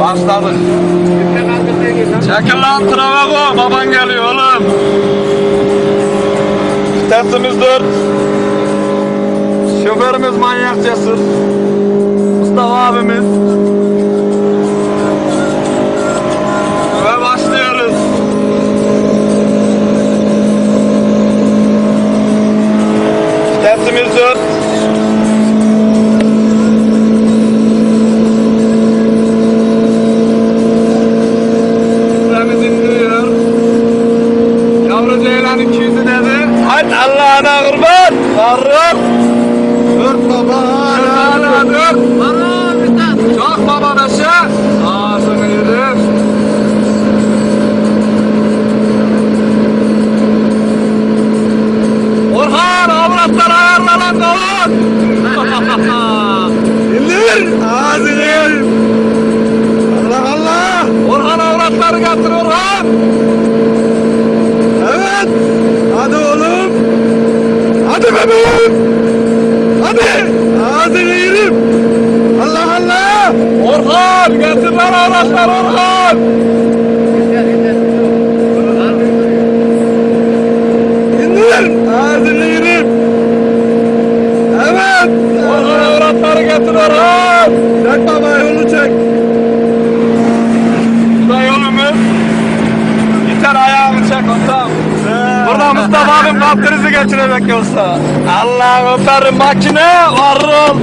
Başladık. Çekil lan Travago. Baban geliyor oğlum. Vitesimiz 4. Şoförümüz manyak cesur. Mustafa abimiz. Ve başlıyoruz. Vitesimiz 4. Allah'ına kurban. Varım. Dört baba. Hala dört. Çok baba beşe. Ağzını yedim. Orhan avratlar ayarla lan Hadi bebeğim. Hadi. Ağzını yerim. Allah Allah. Orhan getir lan avratlar Orhan. İndir. Ağzını yerim. Evet. Orhan avratları getir Orhan. Çek baba yolu çek. Burada Mustafa abim kalp krizi geçirecek yoksa. Allah öperim makine varıl.